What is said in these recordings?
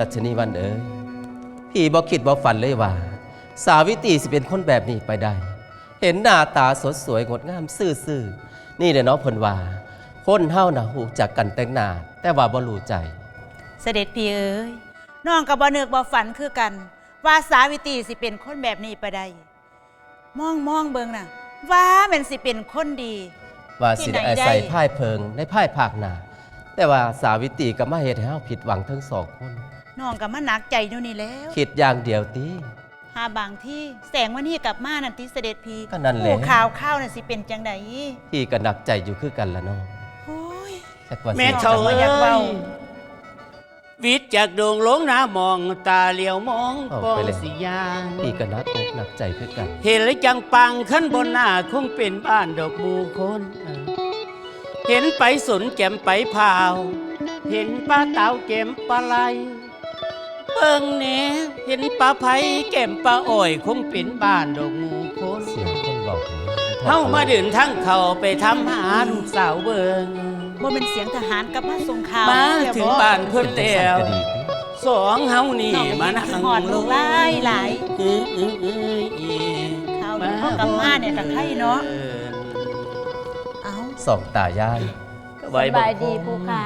รัชนีวันเอ๋ยพี่บอกคิดบอกฝันเลยว่า สาวิตรีสิเป็นคนแบบนี้ไปได้ เห็นหน้าตาสดสวยงดงามซื่อๆนี่เด้อเนาะเพิ่นว่า คนเฮาน่ะหูจักกันแต่งหน้าแต่ว่าบ่รู้ใจ เสด็จพี่เอ้ยน้องกับบ่นึกบ่ฝันคือกัน ว่าสาวิตรีสิเป็นคนแบบนี้ไปได้มองมองเบิ่งน่ะ ว่าแมันสิเป็นคนดี ว่าสิได้ที่ไหนอาศัยได้ พ่ายเพิงในพ่ายภาคหน้าแต่ว่าสาวิตรีก็มาเฮ็ดให้เฮาผิดหวังทั้งสองคน น้องกับมาหนักใจอยู่นี่แล้ว คิดอย่างเดียวติหาบางที่แสงวันนี้กลับมานั่นติเสด็จพี่ก็นั่นแหละโอ้ข่าวข้าวน่ะสิเป็นจังไดพี่ก็หนักใจอยู่คือกันละเนาะโอ้ยจักว่าสิแม่เท่าบ่เอ้อยากเว้ายวิทย์จากโด่งหลงหน้ามองตาเหลียวมองปองสิยาง พี่ก็หนักอกหนักใจคือกัน เห็นแล้วจังปังขึ้นบนหน้าคงเป็นบ้านดอกบูคนเห็นไปสนแจ่มไปพาว เห็นป้าเต่าแก้มปลาไหล เบิ่งเน่เห็นปลาไผ่แก้มปลาอ้อยคงเป็นบ้านดอกมูคนเสียงคนบอกนี่เฮามาเดินทั้งเขาไปทำหาลูกสาวเบิงบ่เป็นเสียงทหารกลับมาส่งข่าวมาแล้วถึงบ่บ้านเพิ่นเป็นแล้จังซั่นวก็ดีติสองเฮานี่น้องมาได้นั่ยินงหอดลูกหลายหลายเออเออเออเออข่าวนี้เขากลับมาเนี่ยกับใครเนาะเอ้าสองตายายไว้สบายดีผู้ค้า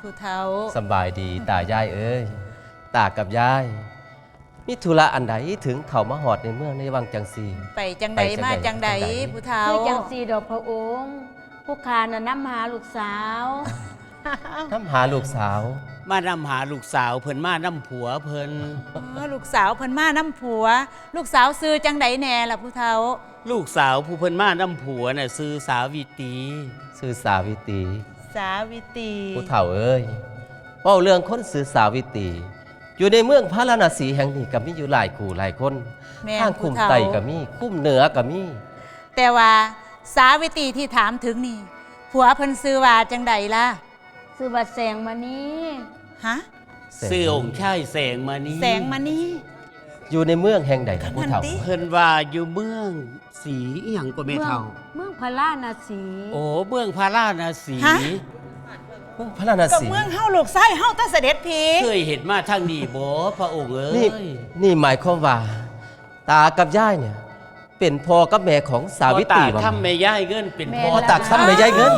ผู้เฒ่าสำบายดีตายายเอ้ย ตากับยาย มีธุระอันใดถึงเขามาหอดในเมืองในวังจังซี ไปจังใดไปจังใดมาจังใดจังใด ผู้เฒ่าคือจังสีดอกพระองค์ ผู้ค้าน่ะน้ำหาลูกสาว น้ำหาลูกสาว มานำหาลูกสาวเพิ่นมานำผัวเพิ่นเออลูกสาวเพิ่นมาน้ำผัว ลูกสาวซื้อจังใดแน่ล่ะผู้เฒ่าลูกสาวผู้เพิ่นมานำผัวน่ะซื้อสาวิตรีชื่อสาวิตรีสาวิตรีผู้เฒ่าเอ้ยเว่าเรื่องคนสื่อสาวิตรี อยู่ในเมืองพระราณสีแห่งนี้ก็มีอยู่หลายคู่หลายคนแม่ข้างผู้คุ้มเฒ่า ไตก็มีคุ้มเหนือก็มีแต่ว่าสาวิตรีที่ถามถึงนี่ ผัวเพิ่นซื้อว่าจังใดล่ะซื้อบัตรแสงมานี้ฮะซื้อองค์ชายแสงมานี้แสงมานี่ อยู่ในเมืองแห่งใดล่ะผู้เฒ่านั่นติ เพิ่นว่าอยู่เมืองสีอหยังก็ไม่เมืองเท่า เมืองพระรานาสี โอ้เมืองพาราณสีฮะเมือง พระราณก็สีเมืองเฮาลูกไส้เฮาแตาเสด็จพีเคยเห็นมาทางนี้บ่พระองค์เอ้นี่ยนี่หมายความว่า ตากับยายเนี่ย เป็นพ่อกับแม่ของสาวิตรีบ่บ่ตาคำแม่ย่ายเงินเป็นพ่อพ่อตักซ้ำไม่ยายเงิน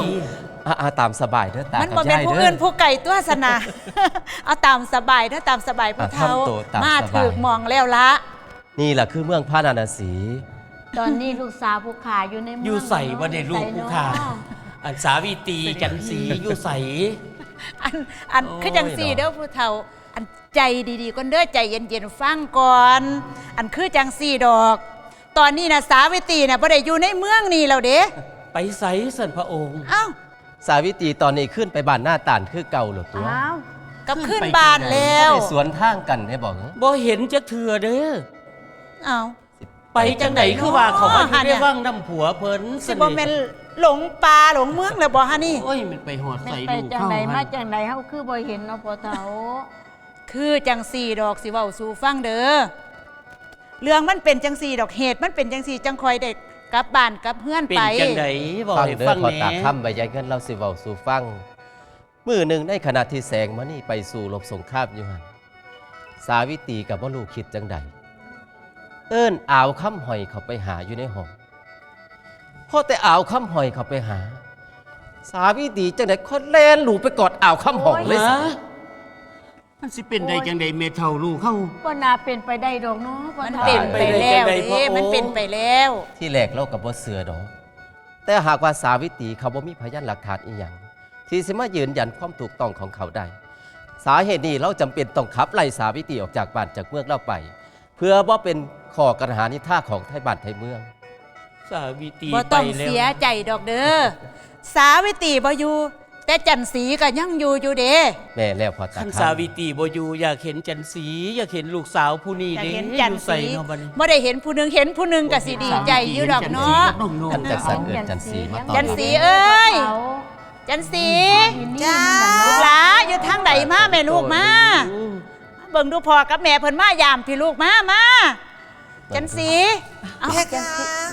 อ่าตามสบายเด้อตามันกับ่บเป็นยายผู้เด้อื่อนผู้ไก่ตัวสนา เอาตามสบายถ้าตามสบายผู้เฒ่าอะทำตัวตามมาสบายถึกมองแล้วละ นี่แหละคือเมืองพระนราสีตอนนี้ลูกสาวผู้ค้าอยู่ในเมืองอยู่ใส่บ่ได้ลูกผู้ค้าใส่เนะ อันสาวิตรีจันสีอยู่ใส่อันอันโอ้ยคือจังสี่เนาะเด้อผู้เฒ่า อันใจดีๆก่อนเด้อใจเย็นๆฟังก่อน อันคือจังสี่ดอก ตอนนี้นะสาวิตรีน่ะบ่ได้อยู่ในเมืองนี่แล้วเด้ไปใส่สันพระองค์ เอ้าสาวิตรีตอนนี้ขึ้นไปบ้านหน้าตานคือเก่าหรือตัวอ้าวกับขึ้ขึ้นนไป บ้านจังใดแล้วได้สวนทางกันได้บอกเหรอบ่เห็นจะเถื่อเด้อ เอ้า ไปจังไหนคือว่าเขามาอยู่อ๋อได้ว่างน้ำผัวเพิ่นสิบ่แม่น หลงป่าหลงเมืองแล้วบ่ฮะนี่ โอ้ยมันไปหอดแม่ใส่ไปลูกจังเข้าใดมาหั่นจังใดเฮาคือบ่เห็นเนาะพ่อเฒ่าคือจังสี่ดอกสิเว้าสู่ฟังเด้อเรื่องมันเป็นจังสี่ดอกเหตุมันเป็นจังสี่จังคอยเด็กกลับบ้านกลับเฮือนเป็นไป จังไหนบอกฟังให้เด้อฟังพอแหตากน่ค่ำใบยายเงินเราสิเว้าสู่ฟังมือหนึ่งในขณะที่แสงมานี่ไปสู่รบสงครามอยู่หันสาวิตรีกับว่าลูกคิดจังใด เอิ้นอ่าวคำหอยเขาไปหาอยู่ในห้อง พอแต่อ่าวคำหอยเขาไปหา สาวิตรีจังใดคนแลนหลูไปกอดอ่าวคำหองเลยสิฮะมันสิเป็นได้จังใดเมเท่าลูกเข้าบ่น่าเป็นไปได้ดอกเนาะพ่อมันเฒ่าเป็นไปแล้วไปได้จังใดเด้พระองค์มันเป็นไปแล้วที่แรกเรากับบ่เสือดอก แต่หากว่าสาวิตรีเขาบ่มีพยานหลักฐานอีหยังที่สิมายืนยันความถูกต้องของเขาได้ สาเหตุนี้เราจำเป็นต้องขับไล่สาวิตรีออกจากบ้านจากเมืองเราไป เพื่อว่าเป็นข้อกระหานิท่าของไทยบ้านไทยเมือง สาวิตรีบ่ไปต้องแล้วเสียใจดอกเด้อ สาวิตรีบ่อยู่แต่จันสีก็ยังอยู่อยู่เด้แม่แล้วพอตาท่านคำสาวิตรีบ่อยู่อยากเห็นจันสีอยากเห็นลูกสาวผู้นี้อยากเด้เห็นจันอยู่ใส่สีเนาะบัดนี้บ่ได้เห็นผู้หนึงเห็นผู้หนึงก็สิดีใจอยู่ดอกเนาะท่านจักสันเอิญจันสีมาตอนจันสีเอ้ยเฒ่าจันสีจ้าลูกหลาอยู่ทางไหนมาแม่ลูกมาเบิ่งดูพ่อกับแม่เพิ่นมายามพี่ลูกมามาจันสีเอ้าแม่จันคะสี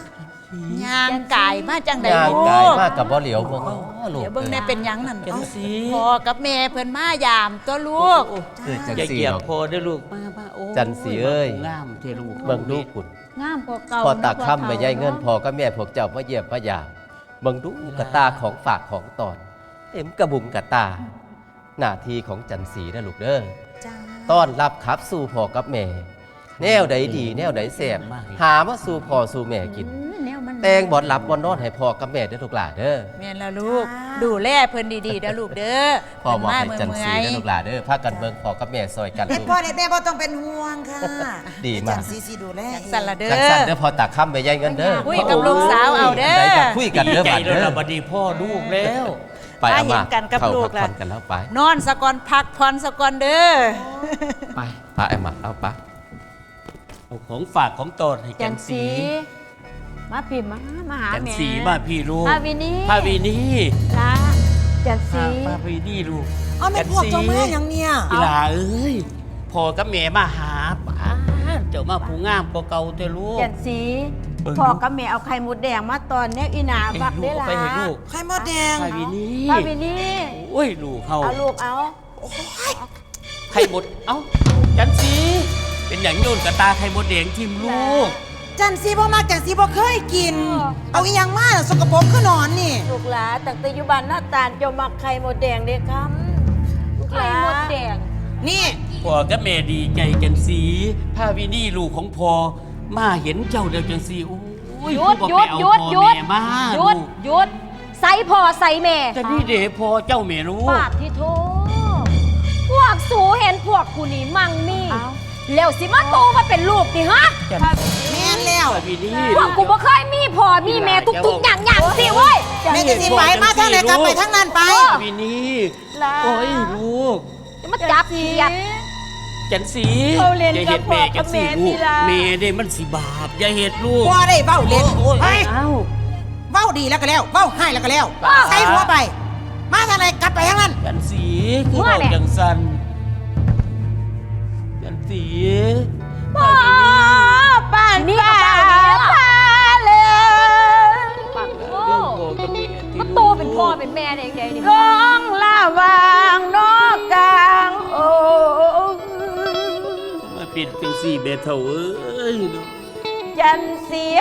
ย่างกายมาจังใดย่างลูกายกมากกับบ่เหลียวเบิ่งอ้อลูกเดี๋ยวเบิ่งได้เป็นหยังนั่นจังเอ้าสีพ่อกับแม่เพิ่นมายามตัวลูกคือจังอย่าสีเกียบดอก พอเด้อลูกมามาโอ้จันสีเอ้ย งามเทลูกเบิ่งดูคุณงามกว่าเก่าพอตาค่ำเนะไม่ใหญ่เงินพอก็แม่พวกเจ้ามาเยี่ยมมายามเบิ่งดูกระตาของฝากของตอน เต็มกระบุงกระตา หน้าที่ของจันสีนะลูกเด้อจ้าต้อนรับครับสู่พ่อกับแม่ แนวใดดี แนวใดแสบหามาสู่พ่อสู่แม่กิน อืม แนวมันแตงบอดหลับบอดนอนให้พ่อกับแม่เด้อลูกหลานเด้อแม่นละลูก ดูแลเพิ่นดีๆเด้อลูกเด้อพ่อบอกให้เพิ่จันเมื่สีอยเด้อลูกหลานเด้อพากันเบิ่งพ่อกับแม่ซอยกันเด็ดลูก พ่อเด็ดแม่พ่ต้องเป็นห่วงค่ะดีมาก จันซีซีดูแลจังสั่นละเด้จังอสั่นเด้อพอตาค่ำไม่ใหญ่เงินเด้อคุยกับลูกสาวเอาเด้อได้ก็คุยกันดีเด้อใจบัดแล้วเด้อล่ะบัดนี้พ่อลูกแล้วไปเอามาเห็นกันกับเข้าลูพักกล่ะผ่อนกันแล้วไป นอนสะก่อนพักผ่อนสะก่อนเด้อไปพาไอ้หมาเอาปะเอาของฝากของตนให้จัจันนสีสี มาพี่มามาหาจันแม่สีมาพี่ลูกพาวินี่พาวีนี่นะจันสี พาวีนี่ลูกเอาแม่พวกเจ้าแม่ยังเนี่ยอีหลาเอ้ยพ่อกับแม่มาหาป้าดเจ้ามาผู้งามกว่าเก่าเด้อลูก จันสีเบิ่ง พ่อกับแม่เอาไข่มดแดงมาตอนแนวอีหนาไอ้บักลูได้กเอาล่ะไปให้ลูกไข่มดแดง พาวีนี่พาวินี่โอ้ยลูกเขาเอาลูกเอาไข่หมดเอ้าจันสีเป็นอย่างโยนกระตาไข่หมดแดงทิมลูก จันซีบ่มากจันซีบ่เคยกิน เอาอีหยังมาน่ะสกปรกขึ้นนอนนี่ลูกหลาตั้งแต่อยุบันหน้าตาลเจะมักไข่มดแดงเด้อครับลูกหลาไข่มดแดง นี่พ่อกับแม่ดีใจกันสีพาวินี่ลูกของพ่อมาเห็นเจ้าเดียวจังสีโอ้ยหยุดคือหยุบ่ดไปเอาหยุดพ่อหยุดแม่มาหยุดลูกหยุดใส่พ่อใส่แม่แต่นี่เดพ่อเจ้าแม่รู้ ปาดที่โทพวกสูเห็นพวกกูนี่มั่งมีเอาแล้วสิมาโตมาเป็นลูกดิฮะจันแม่ นแล้วพาวินี่พวกกูบ่เคยมีพ่อมีแม่ทุกๆอย่างอย่างสิเว้ยแม่จันซีไปมาทางไหนกลับไปทางนั้นไปพาวินี่หลาโอ้ยลูกจะมาจับเกียดจันสีเขาเรียนอย่ากัเห็บดพ่อแม่กัจับนแม่สีลูนี่กล่ะแม่เด้มันสิบาปอย่าเห็ดลูกบ่ได้เว้าเล่นโอ้ยไปเอ้าเว้าดีแล้วก็แล้วเว้าให้แล้วก็แล้วใส่หัวไป มาทางไหนกลับไปทางนั้นจันสีคือเราจังสันจันสีพ่อป่านนี่กับป่านพาเลยปากโง่มาโตเป็นพ่อเป็นแม่ได้ยังไงนี่ร้องลาวางนอกกลางโอ้มาเป็นจังสีเบเทาเอ้ยจันเสีย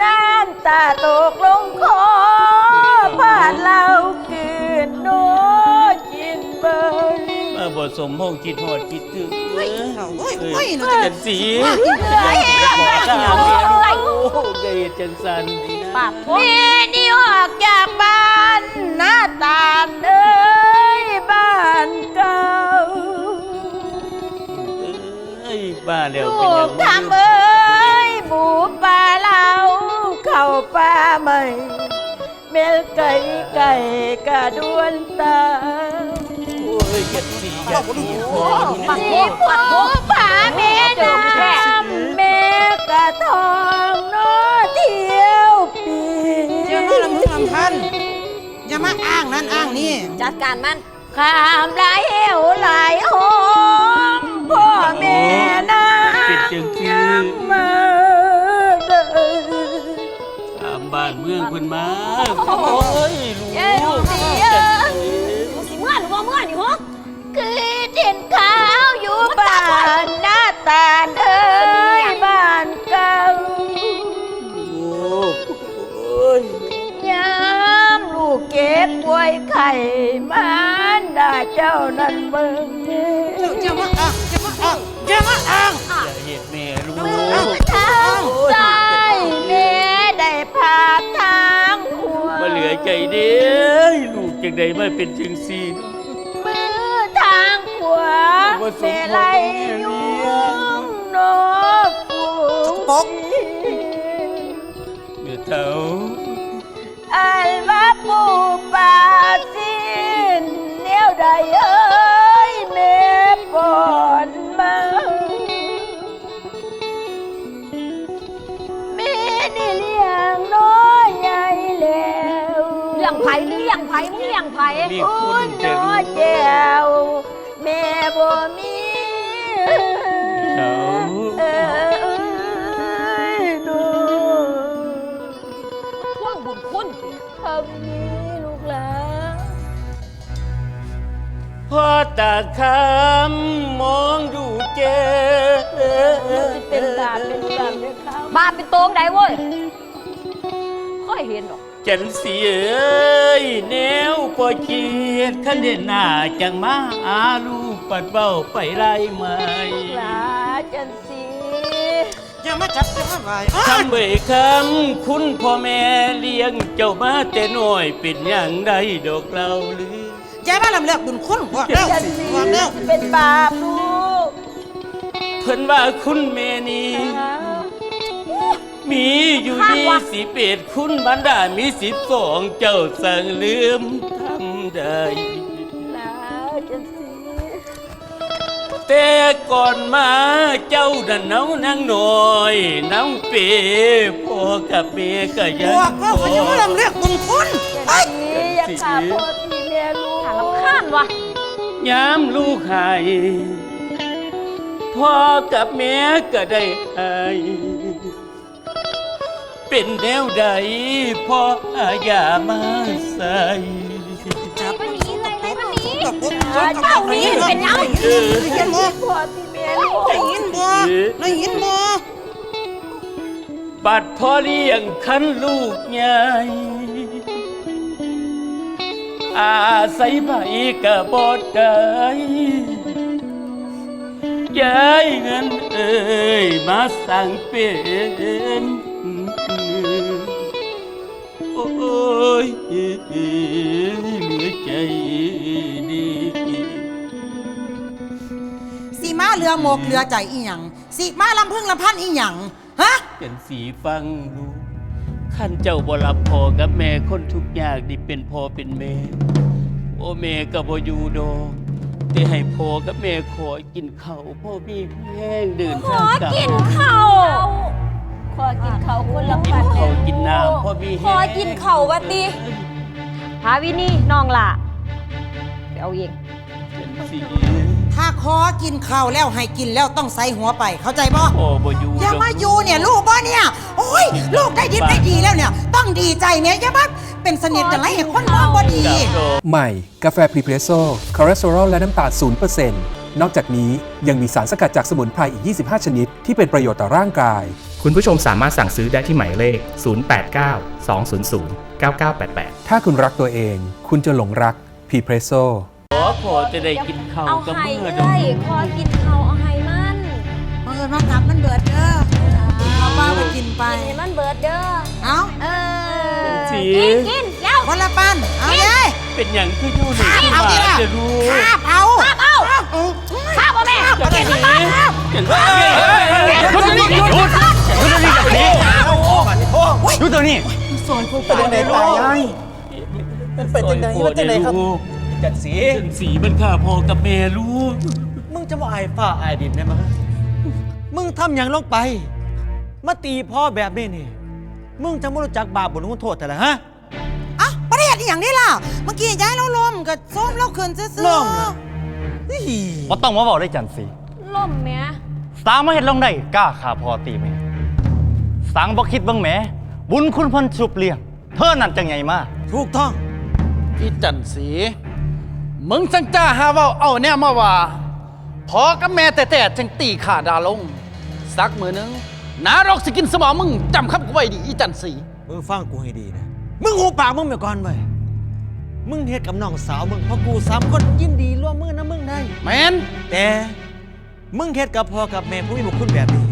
น้ำตาตกลงคอผ่านเราคืนโนจินเบย มาบทสมพงษ์คิดหอดคิดถึงเฮ้ยโอ้ยโอ้ยหนูจัจะนสีอย่าบอกข้าวเนี่ยลูกโอ้ยอย่าเฮ็ดจังสันปากโง่มีนิ้วออกจากบ้านหน้าตาลเอ้ยบ้านเก่าเอ้ยบ้าแล้วลูเป็นหยักงทำเอ้ยหมูปลาเราเข้าป่าใหม่เมลไก่ไก่กระดวนตาโอ้ยจัน สีจันสีพอปากสีโง่ผาผาแม่ดำแม่กระทองโนเที่ยวปีเจ้าน้องลำพึงลำพันอย่ามาอ้างนั่นอ้างนี่จัดการมันข้ามหลายเหวหลายหองพ่อแม่นางเป็นจังสีมาเด้อ ตามบ้านเมืองเพิ่นมาโอ้ยลูกเย็นเสีย กันเบิ่งเจ้ามาอ้างเจ้ามาอ้างเจ้ามาอ้างอย่าเห็ดแม่ลูกทางซ้ายแม่ได้พาทางหัวมาเหลือใจเด้ลูกจังใดมาเป็นจังซี่มือทางขวาแม่ไล่ยุ่งนกฟูงปกเมื่อเท่าอันว่าปูปาสินแนวใดเอ้ ไผ่เลี่ยงไผ่เลี่ยงไผ่คุณเจนอเจ้าแม่บ่มีเจ้าพ่วงบุญคุณทำนี้ลูกหลานพ่อตาคำมองดูเจเป็นบาปเป็นกรรมวบาปเป็นโตงไดเว้ยค่อยเห็นหรอก จันสีเอ้ยแนวปอเกียดขันเด่นหน้าจังมาอาลูกปัดเบ้าไปไรไหมลาจันสีอย่ามาจับอย่ามาไหวคำเบยคำคุณพ่อแม่เลี้ยงเจ้ามาแต่น้อยเป็นอย่างไรดอกเราหรืออย่ามาลำเลือกบุญคุณพวกเราจันสีพวกเราเป็นบาปลูกเพิ่นว่าคุณแม่นี้ มีอยู่ข้างยี่วะสิบเอ็ดคุณบรรดามีสิบสองเจ้าสั่งลืมทำได้ลาจันสีแต่ก่อนมาเจ้าดันเนานั่งหน่อยน้องเปพ่อกับเมก็พยังวกเราก็อย่ามาลำเลือกบุญคุณเฮ้ยสีอย่าขาพ่อทีแม่ลูกหาลำคาญวะย้ำลูกหายพ่อกับแม่ก็ได้หาย เป็นแนวใดพ่ออาญามาใส่จับมันนีเลยเลยมันนีตบปุ๊บเจ้านี่เป็นยังเออได้ยินบ่พ่อทีแม่ลูกได้ยินบ่ได้ยินบ่บัดพ่อเลี้ยงคันลูกใหญ่อาศัยไปกับบอดได้ย้ายเงินเอ่ยมาสั่งเป็น ยเหลือใจดีสีมาเรือโมกเรือใจอีหยังสีมาลำพึ่งลำพันอีหยังฮะกันสีฟังลูกขันเจ้าบ่รับพ่อกับแม่คนทุกอย่างนี่เป็นพ่อเป็นแม่โอแม่ก็บ่อยู่ดอกแต่ให้พ่อกับแม่ขอกินข้าวพ่อมีแห้งเดินขทาองกลับกินข้าว ขอกินเขาวคนละกินพันข้าวแม่กินน้ำพ่อมีขแห้องกินข้าววะติหาวินี่น้องล่ะไปเอาเองกันสีถ้าขอกินข้าวแล้วให้กินแล้วต้องใส่หัวไป เข้าใจบ่พ่อบ่อยู่อย่าดกมาอยู่เนี่ยลูกบ่เนี่ย โอ้ย ลูกได้ดีได้ดีแล้วเนี่ย ต้องดีใจเนี่ยอย่ามาเป็นเสนิทกันไรให้คนมองบ่ดีกับดอกใหม่ กาแฟพรีเพรสโซ่คอเลสเตอรอลและน้ำตาล0%นนอกจากนี้ยังมีสารสกัดจากสมุนไพรอีก 25 ชนิด ที่เป็นประโยชน์ต่อร่างกาย คุณผู้ชมสามารถสั่งซื้อได้ที่หมายเลข 089 200 9988 ถ้าคุณรักตัวเอง คุณจะหลงรักพรีเพรสโซ่ขอพ่อจะได้กินข้าวเอากับไห้เมื่อดเอ้อกยขอกินข้าวเอาไห้มันเมื่อมากลับมันเบิดเด้อเอาป้ามากินไป กินให้มันเบิดเด้อ เอาเออสีกินกินแล้วคนละปันเอาเลยเป็นอย่างคืออยู่ในเอาดิล่ะจะรู้คาบเอาคาบเอาข้าวบ่แม่คาบอะไรนี่เห็นว่าดู ตัวนี้เป็นยังไงตายยังมันเป็นยังไงมันเป็นยังไงครับจัดสีจันสีมันฆ่าพ่อกับแม่ลูกมึงจะมาอายฝ่าอายดินได้ไหมยมึงทำอย่างลงไป มาตีพ่อแบบนี้นี่ มึงจะไม่รู้จักบาปบุญคุณโทษแต่ละฮะอะประเด็นอย่างนี้ล่ะ เมื่อกี้ย้ายเราลมกับส้มเราคืนซื้อล่มน่ว่าต้องมาบอกได้จันสีล่มแม่สางมาเห็นลงได้กล้าขาพอตีแม่ สางบอกคิดเบ้างแหม บุญคุณเพันสุบเลี้ยง เธอนั่นจังไงมาถูกต้องอีจันสี มึงจังจ้าหาเว่าเอาเนี่ยมาว่าพอกับแม่แต่แต่จังตีขาดาลง สักมือหนึงนารกสกินสมองมึงจำคำกูไว้ดีอีจันสี มึงฟังกูให้ดีนะ มึงหูปากมึงไปก่อนไปมึงเฮ็ดกับน้องสาวมึงเพราะกูสามคนยินดีร่วมมือนะมึงได้ แมนแต่ มึงเฮ็ดกับพ่อกับแม่ผู้มีบุญคุณแบบนี้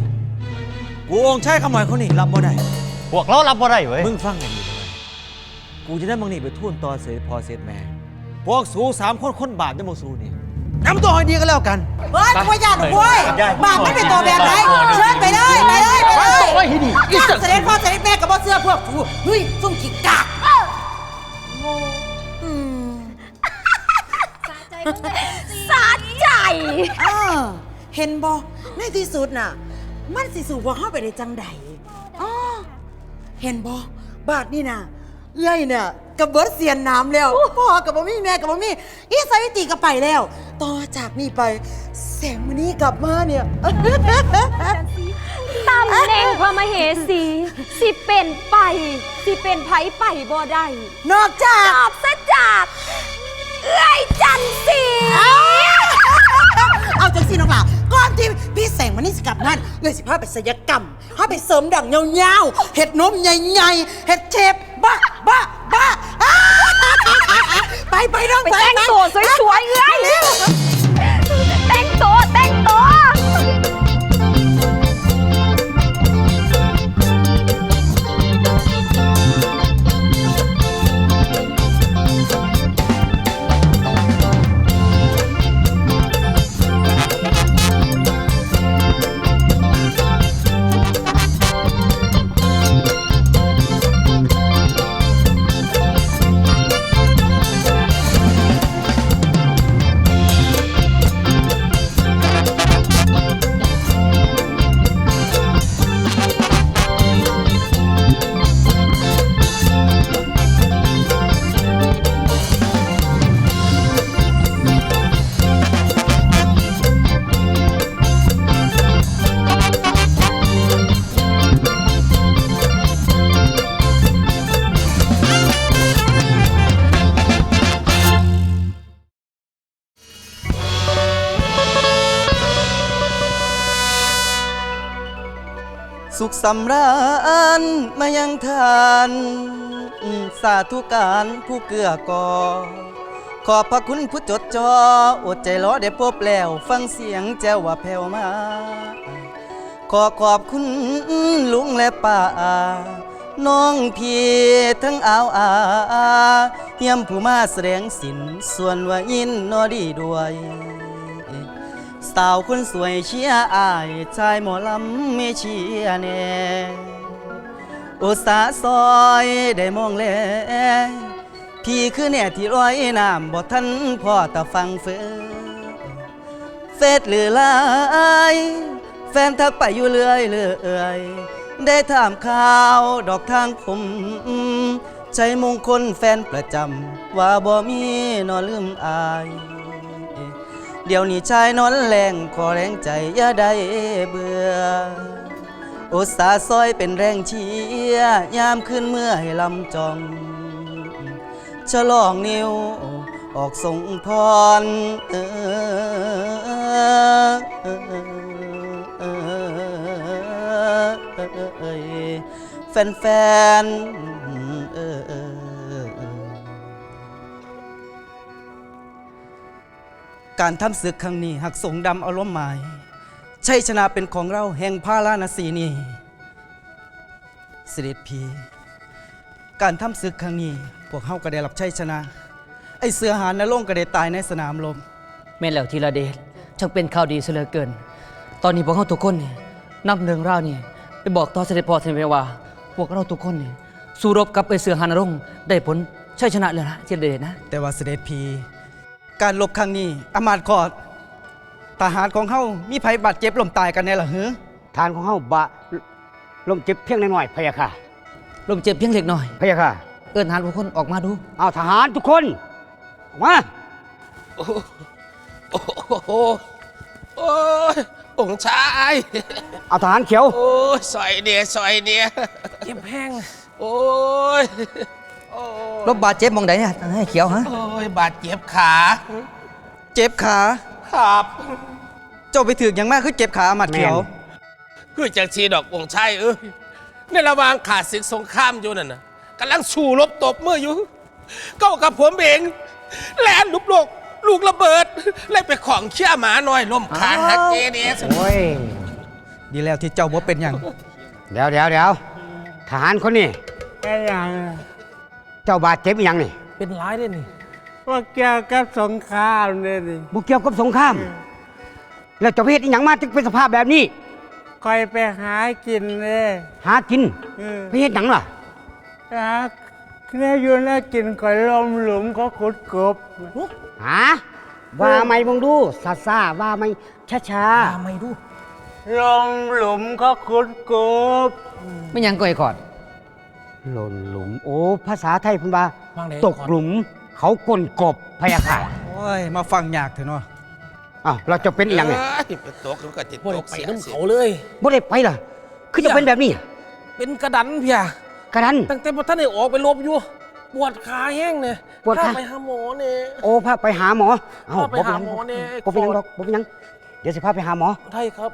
กูองค์ชายขโมยคนนี้รับบ่ได้ พวกเรารับบ่ได้เว้ยมึงฟังกันดีเลยกูจะได้มึงนี่ไปทุ่นต่อเสด็จพ่อเสด็จแม่ พวกสูสามคนคนบาปได้โมสูนี่จำตัวให้ดีก็แล้วกัน เฮ้ยกูอยากหนูเว้ยบาปไม่เป็นตัวแบบไหนเชิญไปเลยไปเลยไปเลยไว้ให้ดีอีจ้าจันเสสีด็จพ่อเสด็จแม่กับพ่อเสื้อพวกกูเฮ้ยซุ่มขี้กากอืมสาใจ เออเห็นบ่ในที่สุดน่ะ มันสิสู่ว่าเข้าไปในจังใดอ๋อเห็นบ่บาทนี่น่ะเอ้ยเนี่ยกับเบิร์ดเสียนน้ำแล้วพ่อกับบ่มีแม่กับบ่มีอีสาวิตีก็ไปแล้ว ต่อจากนี้ไปแสงมณีกลับมาเนี่ยตำแหน่งพระมเหสี สิเป็นไป สิเป็นไผไปบ่ได้นอกจากตอบซะจากเอื้อยจันสีอ้า ก่อนที่พี่แสงมันนี่สกับนั่นเลยสิพาไปศิลยกรรมพาไปเสริมดั่งเงาๆเห็ดนมใหญ่ๆเห็ดเชฟบ้าบ้าบ้าอ้ไปไปน้องไปแต่งตัวสวยๆเอ้ย เร็ว สำราญมายังทานสาธุการผู้เกื้อกอขอบพระคุณผู้จดจออดใจรอได้พบแล้ว ฟังเสียงแจ้วว่าแผ่วมา ขอขอบคุณลุงและป้า น้องพี่ทั้งอาวอาเยี่ยมผู้มาแสดงสินส่วนว่ายินนอดีด้วย สาวคนสวยเชียร์อายชายหมอลำไม่เชียร์แน่อุตสาห์ซอยได้มองแลพี่คือแน่ที่ร้อยน้ำบ่ทันพ่อตะฟังเฟอเฟซหรือไลน์แฟนทักไปอยู่เรื่อยเรื่อยได้ถามข่าวดอกทางผมใจมงคลแฟนประจำว่าบ่มีนอลืมอาย เดี๋ยวนี้ชายนอนแรงขอแรงใจอย่าได้เบื่ออุตสาซอยเป็นแรงเชียร์ยามขึ้นเมื่อให้ลำจอง ฉลองนิ้วออกส่งพรเออแฟนๆ การทำศึกครั้งนี้หักสงดำเอาล้มหมายชัยชนะเป็นของเราแห่งพาราณสีนี้เสด็จพีการทำศึกครั้งนี้ พวกเฮาก็ได้รับชัยชนะ ไอเสือหานนรงค์ก็ได้ตายในสนามลมแม่นแล้วทีละเดชช่างเป็นข่าวดีเสียเหลือเกิน ตอนนี้พวกเราทุกคนนี่นำเรื่องราวนี่ไปบอกต่อเสด็จพ่อเสด็จแม่ว่า พวกเราทุกคนนี่สู้รบกับไอเสือหานรงค์ได้ผลชัยชนะเลยนะทีละเดชนะ แต่ว่าเสด็จพี การลบครั้งนี้อำมาตย์ขอดทหารของเฮามีภัยบาดเจ็บล้มตายกันแน่ล่ะหือทานของเฮาบะลมเจ็บเพียงน้อยๆพะยะค่ะลมเจ็บเพียงเล็กน้อยพะยะค่ะ เอิ้นทหารทุกคนออกมาดูเอาทหารทุกคนออกมาโอ้โหโอ้โหโอ้ยองค์ชายเอาทหารเขียว โอ้ยซอยเดียซอยเดียเจ็บแห้งโอ้ยโอ้ย รบบาดเจ็บมองใดเนี่ยให้เขียวฮะ โอ้ยบาดเจ็บขาเจ็บขา ครับเจ้าไปถึกอย่างมากคือเจ็บขาอำมาตย์เขียว คือจากชีดอกองค์ชายเอ้ยในระหว่างขาดศึกสงครามอยู่นั่นนะกำลังสู้รบตบมืออยู่ ก็กับผมเองแลนลุกโลกลูกระเบิดเลยไปของเชี่ยหมาหน่อยล้มขาหักเจเดียสโอ้ยดีแล้วที่เจ้าบ่เป็นอย่างเดี๋ยวเดี๋ยวเดี๋ยวทหารคนนี้เจ้าบาดเจ็บอีหยังนี่เป็นร้ายเลยนี่ว่าเกี่ยวกับสงครามเนี่ยดิบุกเกี่ยวกับสงคราม แล้วเจ้าเพศอีหยังมาถึงเป็นสภาพแบบนี้ คอยไปหากินเลยหากินเออเพศหยังล่ะ หาเนี่ยอยู่น่ากินคอยลมหลุมเขาขุดกบ หาว่าไม่มองดูซาซาว่าไม่ช้าช้าไม่ดูลมหลุมเขาขุดกบไม่ยังก่อยกอด หล่นหลุม โอ้ ภาษาไทยเพุ่นว่าว่างไหน ตกหลุม เขากลนกบพะยาค่ะโอ้ย มาฟังยากเถอะเนาะอ้าวเราจะเป็นอีหยังเนี่ยเอ้ยเป็นตกแล้วก็จิตตกเสียเสียบ่ได้ไปล่ะคือจะเป็นแบบนี้เป็นกระดันเพียกระดันตั้งแต่พอท่านได้ออกไปลบอยู่ ปวดขาแห้งเนี่ยปวดขาพไปหาหมอเนี่ย โอ้พาไปหาหมอเอ้าพาไปบ่หาเป็นหมอเนี่ยบ่เป็นหยังดอกบ่เป็นหยัง เดี๋ยวสิพาไปหาหมอใช่ครับ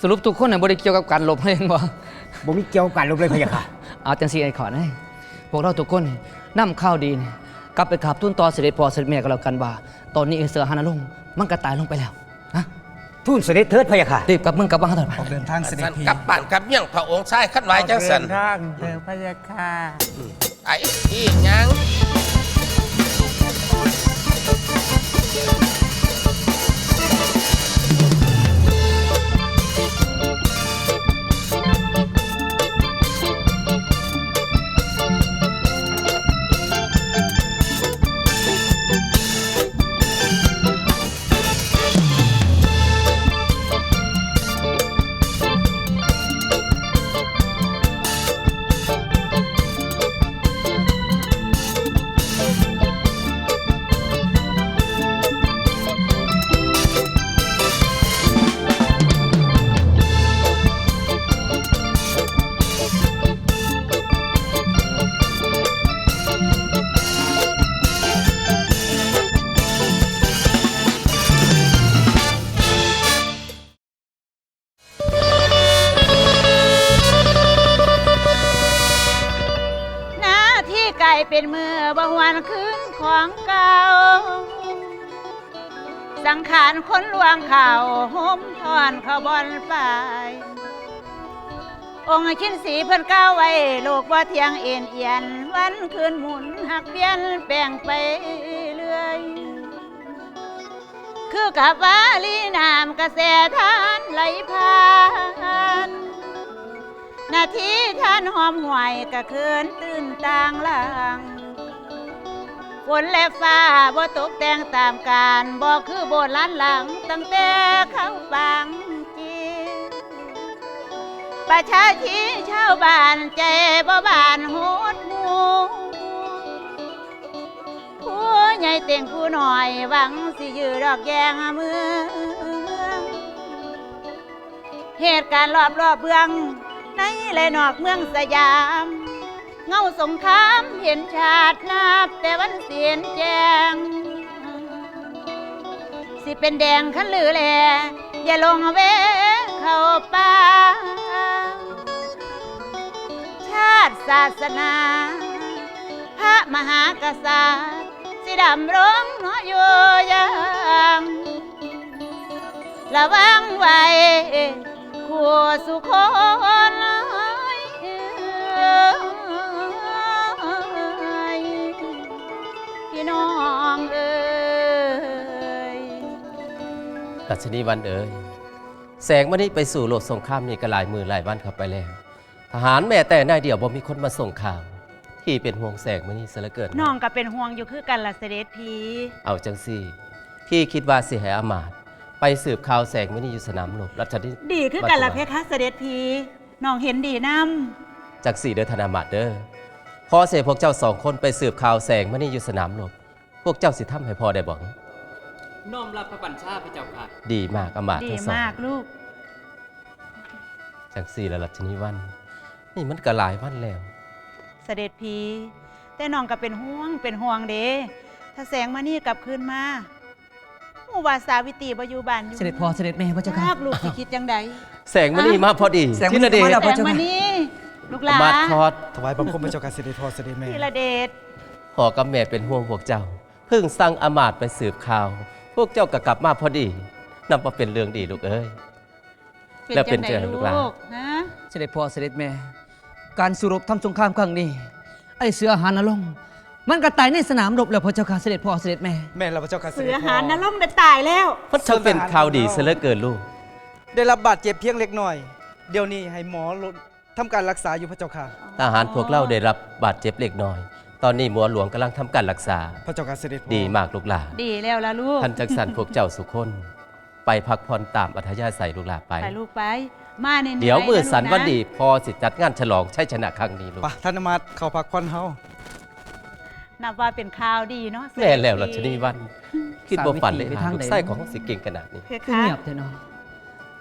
สรุปทุกคนน่ะบ่ได้เกี่ยวกับการลบเลยเห็นบ่บ่มีเกี่ยวกับการลบเลยพะยะค่ะ เอาจังซี่ไอ้ขอนะพวกเราทุกคนนี่นํข้าวดีนี่กลับไปขับทุนต่อเสด็จพ่อเสด็จแม่ก็แล้วกันว่า ตอนนี้ไอ้เสือหานลงค์มันก็ตายลงไปแล้วทูนเสด็จเถิดพะยะค่ะรีบกลับเมืองกลับบ้านเถิดไปเดินทางเสด็จสันพี่กลับบ้านกลับเมี่ยงพระองค์ชายขั้นไว้จังสันเดิทางเดินพระยาค่ะไอ้อีหยัง สังขารคนลวงเข่าห่มทอนขาบอนไปองค์ชิ้นสีเพิ่นก้าวไว้โลกว่าเทียงเอ็นเอียน วันคืนหมุนหักเปลี่ยนแปลงไปเรื่อย คือกับวาลีน้ำกระแสทานไหลผ่านนาทีท่านหอมหวยกะเคืนตื่นต่างลัง ฝนและฟ้าบ่ตกแต่งตามการบ่คือโบราณหลังตั้งแต่เข้าปังจีประชาชีชาวบ้านใจบ่บานโหดหูผู้ใหญ่เต่งผู้หน่อยหวังสิยือดอกแยงเมืองเหตุการณ์รอบรอบเบืองในและนอกเมืองสยาม เงาสงครามเห็นชาตินับแต่วันเสียนแจง สิเป็นแดงขันหรือแล อย่าลงเวเข้าป่าชาติศาสนา พระมหากษัตริย์สิดำรงเนาะอยู่ยังระวังไว้ขัวสุคนพี่ น้องเอ้ยรัชนีวันเอ๋ยแสงมันนี้ไปสู่โลกสงครามนี่ก็หลายมือหลายวันเข้าไปแล้ว ทหารแม่แต่นายเดียวบ่มีคนมาส่งข่าว ที่เป็นห่วงแสงมันนี่เสียเหลือเกินน้องก็เป็นห่วงอยู่คือกันละเสด็จพีเอาจังซี่ พี่คิดว่าสิให้อามาตย์ไปสืบข่าวแสงมันนี่อยู่สนามรบรัชนีดีคือกันละเพคะเสด็จพีน้องเห็นดีน้จักสี่เด้อธนามาตย์เด้อ พอเสพวกเจ้าสองคนไปสืบข่าวแสงมันนี่อยู่สนามรบพวกเจ้าสิทำให้พอได้บอกน้อมรับพระบัญชาพระเจ้าค่ะ ดีมากอามาตำย์ดีทั้งสองมากลูก จังสี่แล้วรัชนีวัน นี่มันก็หลายวันแล้ว เสด็จพีแต่น้องก็เป็นห่วงเป็นห่วงเด้ถ้าแสงมานี่กลับคืนมาหมู่ว่าสาวิตรีบ่อยู่บ้านอยู่เสด็จพ่อเสด็จแม่พระเจ้าค่ะภาคลูกสิคิดจังใดแสงมันนี่มาพอดีแสงมณีธีรเดชมาแล้วแสงมานี่ ลูกหลามาทอดถวายบังคมพระเจ้าค่ะเสด็จพ่อเสด็จแม่ ธีระเดชพ่อกับแม่เป็นห่วงพวกเจ้า เพิ่งสั่งอามาตย์ไปสืบข่าว พวกเจ้าก็กลับมาพอดีนับว่าเป็นเรื่องดีลูกเอ้ย แล้วเป็นจังเจอใดลูกหลานฮะเสด็จพ่อเสด็จแม่ การสู้รบทำสงครามครั้งนี้ ไอ้เสือหานลงค์มันก็ตายในสนามรบแล้วพระเจ้าค่ะเสด็จพ่อเสด็จแม่ แม่เราพระเจ้าค่ะเสเสืด็จอพ่หานนรกได้ตายแล้วมันช่างเป็นข่าวดีเสียเหลือเกินลูก ได้รับบาดเจ็บเพียงเล็กน้อย เดี๋ยวนี้ให้หมอลด ทำการรักษาอยู่พระเจ้าค่ะ ทหารพวกเราได้รับบาดเจ็บเล็กน้อย ตอนนี้หมัวหลวงกำลังทำการรักษา พระเจ้าค่ะเสด็จพ่อดีมากลูกหลานดีแล้วล่ะลูก ท่านจักสันพวกเจ้าสุคนไปพักผ่อนตามอัธยาศัยลูกหลานไป ไปลูกไป มาเนเดี๋ยวมือสันลูกะวันดีพอสิจัดงานฉลองชัยชนะครั้งนี้ลูก ไปท่านอามาตย์เข้าพักผ่อนเฮา นับว่าเป็นข่าวดีเนาะแม่แล้วรัชนีวัน คิดบ่ฝันเลยสาวิตรีไปหาทางลูกใดไส้ของสิเก่งขนาดนี้เพคือคะเงียบเถอะเนาะ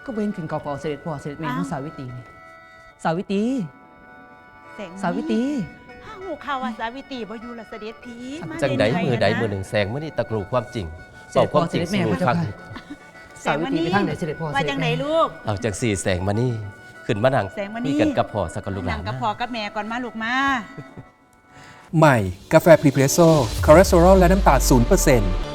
ก็เว้นขึ้นกอเฝ้าเสด็จพ่อเสด็จแม่ของสาวิตรีนี่ สาวิตรีแสงสาวิตรีห้าหูข่าวว่าสาวิตรีบ่อยู่ละเสด็จพีมาจังใดเรื่ยๆมือใดนะมือหนึ่งแสงมื่อนี้ตะกรูความจริงเสด็จพ่อความจริงเสด็จแม่สู่พระเจ้าฟังค่ะเแสงมานี่สาวิตรีไปทางไหนเสด็จพ่อว่าจังไหนลูกเอาจากสี่แสงมานี่ขึ้นมานั่งแสงมาคุนี่ยกันกับพ่อสักกับลูกหนั่ลางนกับนะพ่อกับแม่ก่อนมาลูกมาใหม่ กาแฟพรีเพรสโซ่คอเลสเตอรอลและน้ำตาล0%น